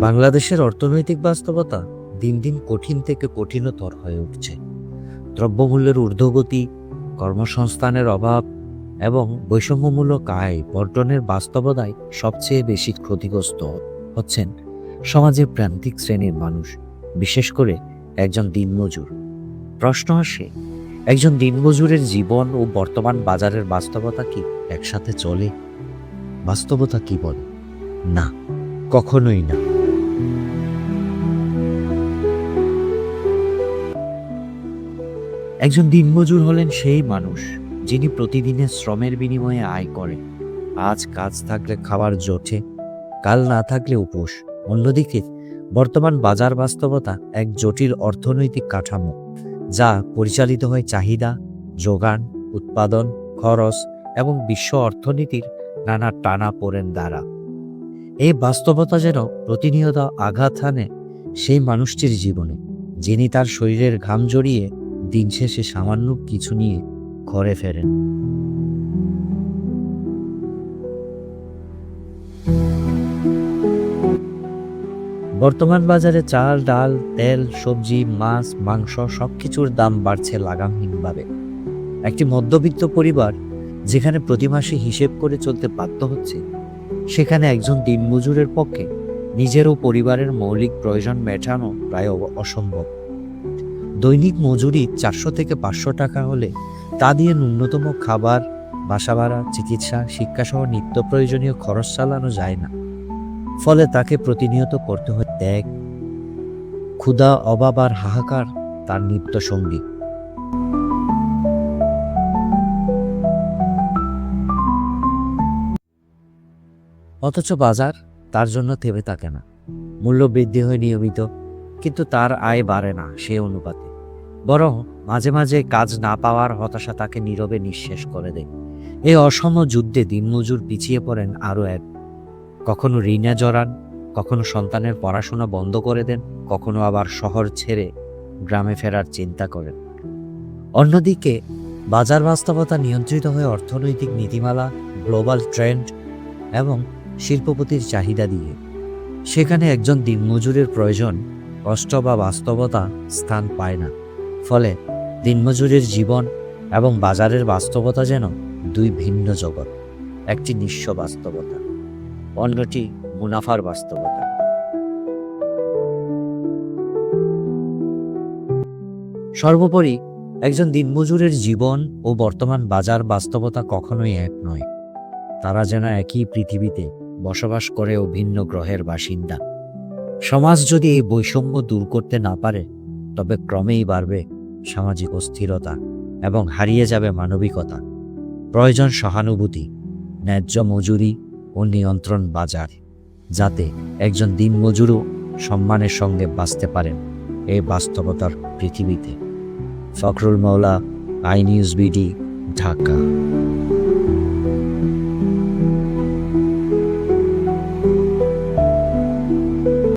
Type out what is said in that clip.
বাংলাদেশের অর্থনৈতিক বাস্তবতা দিন দিন কঠিন থেকে কঠিনতর হয়ে উঠছে। দ্রব্যমূল্যের ঊর্ধ্বগতি, কর্মসংস্থানের অভাব এবং বৈষম্যমূলক আয় বর্টনের বাস্তবতায় সবচেয়ে বেশি ক্ষতিগ্রস্ত হচ্ছেন সমাজের প্রান্তিক শ্রেণির মানুষ, বিশেষ করে একজন দিনমজুর। প্রশ্ন আসে, একজন দিনমজুরের জীবন ও বর্তমান বাজারের বাস্তবতা কি একসাথে চলে? বাস্তবতা কি বলে? না। কখনোই না। একজন দিনমজুর হলেন সেই মানুষ যিনি প্রতিদিনের শ্রমের বিনিময়ে আয় করেন। আজ কাজ থাকলে খাবার জোটে কাল না থাকলে উপোস। অন্যদিকে, বর্তমান বাজার বাস্তবতা এক জটিল অর্থনৈতিক কাঠামো, যা পরিচালিত হয় চাহিদা, যোগান, উৎপাদন, খরচ এবং বিশ্ব অর্থনীতির নানা টানা পোড়েন দ্বারা। এই বাস্তবতা যেন প্রতিনিয়ত আঘাত হানে সেই মানুষটির জীবনে, যিনি তার শরীরের ঘাম জড়িয়ে দিন শেষে সামান্য কিছু নিয়ে ঘরে ফেরেন। বর্তমান বাজারে চাল, ডাল, তেল, সবজি, মাছ, মাংস সবকিছুর দাম বাড়ছে লাগামহীনভাবে। একটি মধ্যবিত্ত পরিবার যেখানে প্রতি মাসে হিসেব করে চলতে বাধ্য হচ্ছে সেখানে একজন দিনমজুরের পক্ষে নিজের ও পরিবারের মৌলিক প্রয়োজন মেটানো প্রায় অসম্ভব। দৈনিক মজুরি চারশো থেকে পাঁচশো টাকা হলে তা দিয়ে ন্যূনতম খাবার, বাসা ভাড়া, চিকিৎসা, শিক্ষাসহ নিত্য প্রয়োজনীয় খরচ চালানো যায় না। ফলে তাকে প্রতিনিয়ত করতে হয় ত্যাগ, ক্ষুধা অভাব আর হাহাকার তার নিত্য সঙ্গী। অথচ বাজার তার জন্য থেমে থাকে না। মূল্য বৃদ্ধি হয় নিয়মিত, কিন্তু তার আয় বাড়ে না সে অনুপাতে। বরং মাঝে মাঝে কাজ না পাওয়ার হতাশা তাকে নীরবে নিঃশেষ করে দেয়। এই অসম যুদ্ধে দিনমজুর পিছিয়ে পড়েন আরও এক। কখনো ঋণে জড়ান, কখনো সন্তানের পড়াশোনা বন্ধ করে দেন, কখনো আবার শহর ছেড়ে গ্রামে ফেরার চিন্তা করেন। অন্যদিকে, বাজার বাস্তবতা নিয়ন্ত্রিত হয়ে অর্থনৈতিক নীতিমালা, গ্লোবাল ট্রেন্ড এবং শিল্পপতির চাহিদা দিয়ে। সেখানে একজন দিনমজুরের প্রয়োজন কষ্ট বা বাস্তবতা স্থান পায় না। ফলে দিনমজুরের জীবন এবং বাজারের বাস্তবতা যেন দুই ভিন্ন জগৎ, একটি নিঃস্ব বাস্তবতা, অন্যটি মুনাফার বাস্তবতা। সর্বোপরি একজন দিনমজুরের জীবন ও বর্তমান বাজার বাস্তবতা কখনোই এক নয়। তারা যেন একই পৃথিবীতে বসবাস করেও ভিন্ন গ্রহের বাসিন্দা। সমাজ যদি এই বৈষম্য দূর করতে না পারে, তবে ক্রমেই বাড়বে সামাজিক অস্থিরতা এবং হারিয়ে যাবে মানবিকতা। প্রয়োজন সহানুভূতি, ন্যায্য মজুরি ও নিয়ন্ত্রণ বাজার, যাতে একজন দিনমজুরও সম্মানের সঙ্গে বাঁচতে পারেন এই বাস্তবতার পৃথিবীতে। ফখরুল মৌলা আই নিউজ বিডি ঢাকা।